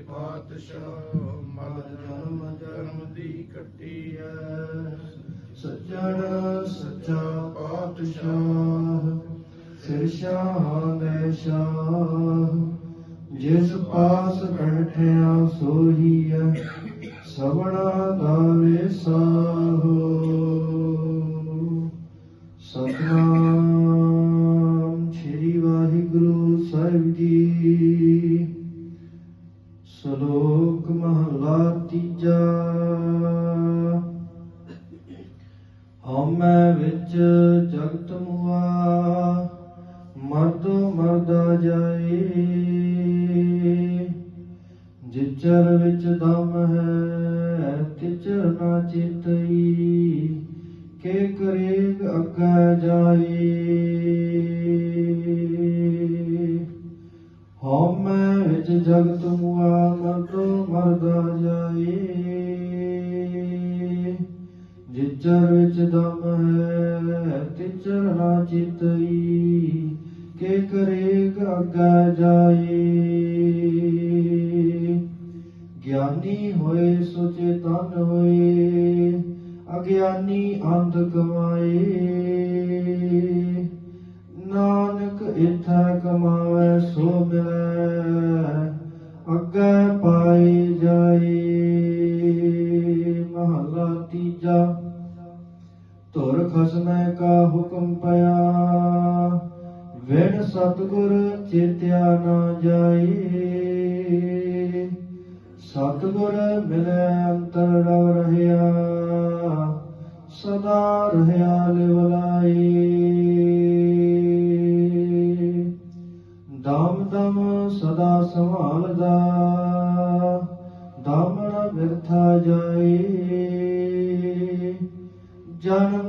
ਪਾਤਸ਼ਾਹ ਮਲ ਜਨਮ ਜਨਮ ਦੀ ਕੱਟੀ ਐ ਸੱਜਣ ਸੱਚਾ ਪਾਤਸ਼ਾਹ ਸਿਰ ਸ਼ਾਹਾਂ ਦੇ ਸ਼ਾਹ ਜਿਸ ਪਾਸ ਬੈਠਿਆ ਸੋਈ ਐ ਸਵਣਾ ਦਾ ਵਿਸਾਹੋ ਸਤਨਾਮ ਸ੍ਰੀ ਵਾਹਿਗੁਰੂ ਸਾਹਿਬ ਜੀ। ਸ਼ਲੋਕ ਮਹਲਾ ਤੀਜਾ। ਹਉਮੈ ਵਿੱਚ ਜਗਤ ਮੁਆ, ਮਰਦ ਮਰਦਾ ਜਾਏ। ਜਿਚਰ ਵਿੱਚ ਦਮ ਹੈ, ਤਿਚਰ ਨਾ ਚੇਤਈ, ਕੇ ਕਰੇਗ ਅੱਗੇ ਜਾਏ। ਜਗਤ ਮੁਆ ਮਰਦੋ ਮਰਦਾ ਜਾਏ। ਜਿਚਰ ਵਿੱਚ ਦਮ ਹੈ ਤਿਚਰ ਨਾ ਚਿਤਈ, ਕੇ ਕਰੇ ਅੱਗੇ ਜਾਏ। ਗਿਆਨੀ ਹੋਏ, ਸੁਚੇਤਨ ਹੋਏ, ਅਗਿਆਨੀ ਅੰਧ ਕਮਾਏ ਧੁਰ ਖਸਮੈ ਕਾ ਹੁਕਮ ਪਿਆ। ਵਿਣ ਸਤਗੁਰ ਚੇਤਿਆ ਨਾ ਜਾਈ ਸਤਗੁਰ ਮਿਲੈ ਅੰਤਰ ਰਵ ਰਹਿਆ। ਸਦਾ ਰਹਿਆ ਲਿਵਲਾਈ ਦਮ ਦਮ ਸਦਾ ਸੰਭਾਲਦਾ। ਦਮ ਨ ਬਿਰਥਾ ਜਾਏ। ਜਨਮ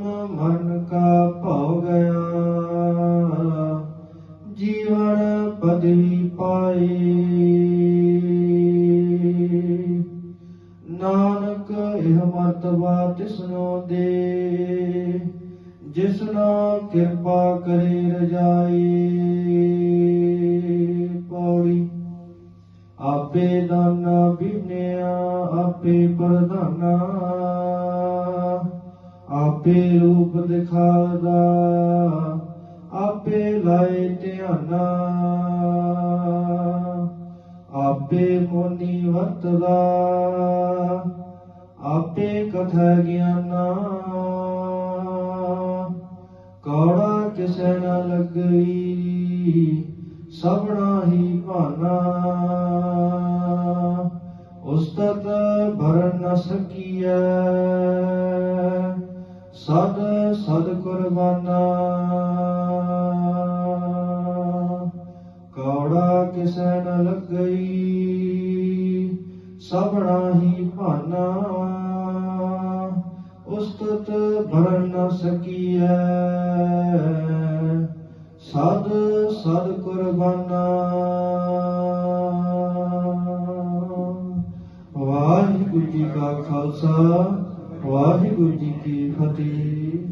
ਮਰਤਬਾ ਤਿਸਨੋ ਦੇ। ਜਿਸਨਾ ਕਿਰਪਾ ਕਰੇ ਰਜਾਈ। ਪੌੜੀ, ਆਪੇ ਦਾਨਾ ਬਿਨਿਆ, ਆਪੇ ਪ੍ਰਧਾਨਾ। ਆਪੇ ਰੂਪ ਦਿਖਾਦਾ, ਆਪੇ ਲਾਏ ਧਿਆਨਾ। ਆਪੇ ਮੋਨੀ ਵਰਤਦਾ ਆਪੇ ਕਥਾ ਗਿਆਨਾ। ਕੌੜਾ ਕਿਸੈ ਨ ਲੱਗਈ, ਸਭਨਾ ਹੀ ਭਾਨਾ। ਉਸਤਤ ਭਰਨ ਨ ਸਕੀਐ ਸਦ ਸਦ ਕੁਰਬਾਨਾ। ਕੌੜਾ ਕਿਸੈ ਨ ਲੱਗਈ, ਸਭਨਾ ਹੀ ਉਸਤਤ ਭਰਨ ਨ ਸਕੀਐ। ਸਦ ਸਦ ਕੁਰਬਾਨਾ। ਵਾਹਿਗੁਰੂ ਜੀ ਕਾ ਖਾਲਸਾ, ਵਾਹਿਗੁਰੂ ਜੀ ਕੀ ਫਤਿਹ।